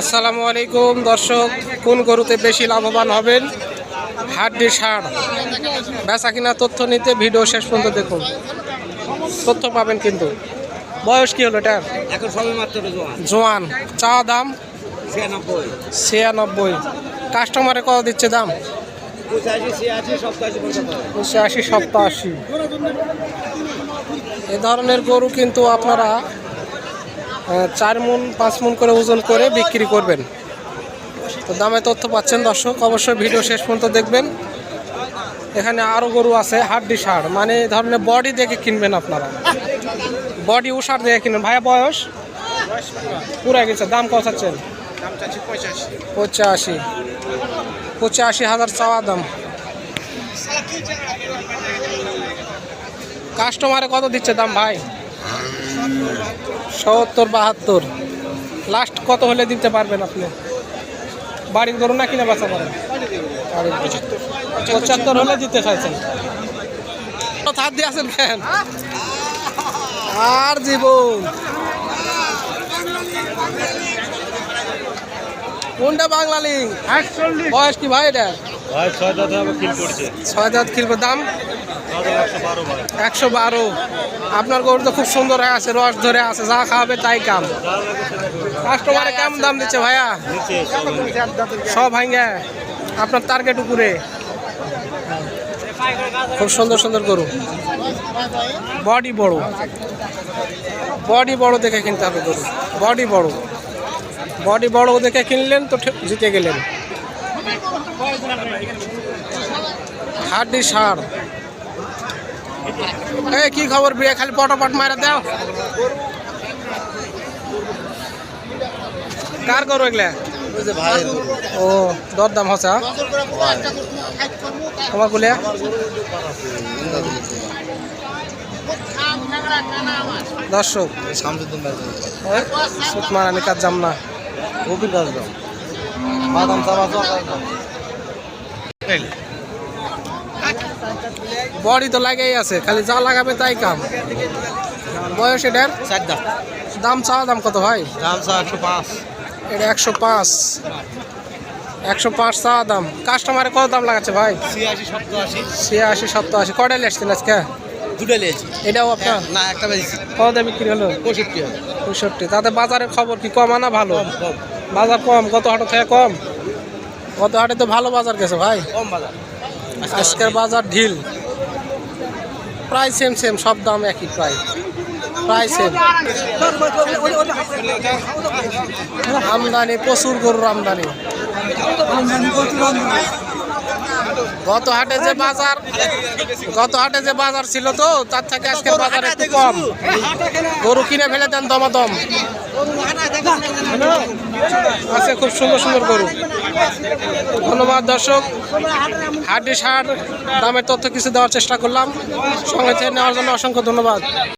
আসসালামু আলাইকুম দর্শক কোন গরুতে বেশি লাভবান হবেন? হাড্ডি সার বেচা কিনা তথ্য নিতে ভিডিও শেষ পর্যন্ত দেখুন। তথ্য পাবেন কিন্তু। বয়স কি হলো এটার? মাত্র জোয়ান। চা দাম? ছিয়ানব্বই। কাস্টমারে কত দিচ্ছে দাম? পঁচাশি পর্যন্ত পঁচাশি সপ্তাশি এ ধরনের গরু কিন্তু আপনারা চার মন, পাঁচ মন করে ওজন করে বিক্রি করবেন। তো দামে তথ্য পাচ্ছেন দর্শক, অবশ্যই ভিডিও শেষ পর্যন্ত দেখবেন। এখানে আরও গরু আছে, হাড্ডি সার মানে ধরনের বডি দেখে কিনবেন আপনারা। বডি উষার দেখে কিনবেন। ভাইয়া, বয়স? পুরা গেছে। দাম কত চাচ্ছেন? পঁচাশি। পঁচাশি হাজার চাওয়া দাম। কাস্টমারে কত দিচ্ছে দাম, ভাই? সত্তর, বাহাত্তর। লাস্ট কত হলে দিতে পারবেন আপনি? বাড়ির গরু না কিনে বাঁচা গরু। পঁচাত্তর হলে দিতে চাইছেন। হাত দিয়ে আছেন কেন আর জীবন। কোনটা বাংলা লিঙ্ক বয়স কি ভাই এটা? ভাই ছয় দাঁত হবে কিল করছে ছয় দাঁত কিনবো দাম? একশো বারো আপনার গরু তো খুব সুন্দর হয়ে আছে রস ধরে আছে যা খাওয়াবে তাই কাম। কাস্টমারে কেমন দাম দিচ্ছে ভাইয়া? সব ভাঙ্গে আপনার টার্গেট উপরে। খুব সুন্দর সুন্দর গরু। বডি বড়। বডি বড় দেখে কিনতে হবে গরু। বডি বড়। বডি বড় দেখে কিনলেন তো ঠিক জিতে গেলেন। হাড্ডি সার। এই কি খবর বিয়ে খালি পটাপট মারা দাও। কার করো এগুলা? ও দর দাম হচ্ছে হ্যাঁ? তোমার গুলিয়া দর্শক শামসুদ্দিন ভাই। সুত মার আমি কাজ যাম না। গোপীর কাজ দাও বাদাম বডি তো লাগেই আছে খালি যা লাগাবে তাই কাম। বয়স এটার? দাম চাওয়া দাম কত ভাই? দাম চা একশো পাঁচ। এটা একশো পাঁচ। একশো পাঁচ চাওয়া দাম। কাস্টমারে কত দাম লাগাচ্ছে ভাই? ছিয়াশি সপ্তাশি। ছিয়াশি সপ্তাশি। কটাই আসছেন আজকে? দুটো লিয়েছি এটাও আপনার? না একটা বেশি কত দামে বিক্রি হলো? পঁয়ষট্টি পঁয়ষট্টি। তাতে বাজারের খবর কি কম না ভালো? কম। বাজার কম গত হাটে থেকে কম। গত হাটে তো ভালো বাজার গেছে ভাই। কম বাজার। আজকের বাজার ঢিল। প্রায় সেম সেম সব দাম একই প্রায়। প্রায় সেম আমদানি প্রচুর গরুর আমদানি। গত হাটে যে বাজার গত হাটে যে বাজার ছিল তো তার থেকে আজকের বাজার একটু কম। গরু কিনে ফেলে দেন দমাদম। আছে খুব সুন্দর সুন্দর গরু। ধন্যবাদ দর্শক। হাড্ডি সার, দামের তথ্য কিছু দেওয়ার চেষ্টা করলাম। সঙ্গে থেকে নেওয়ার জন্য অসংখ্য ধন্যবাদ।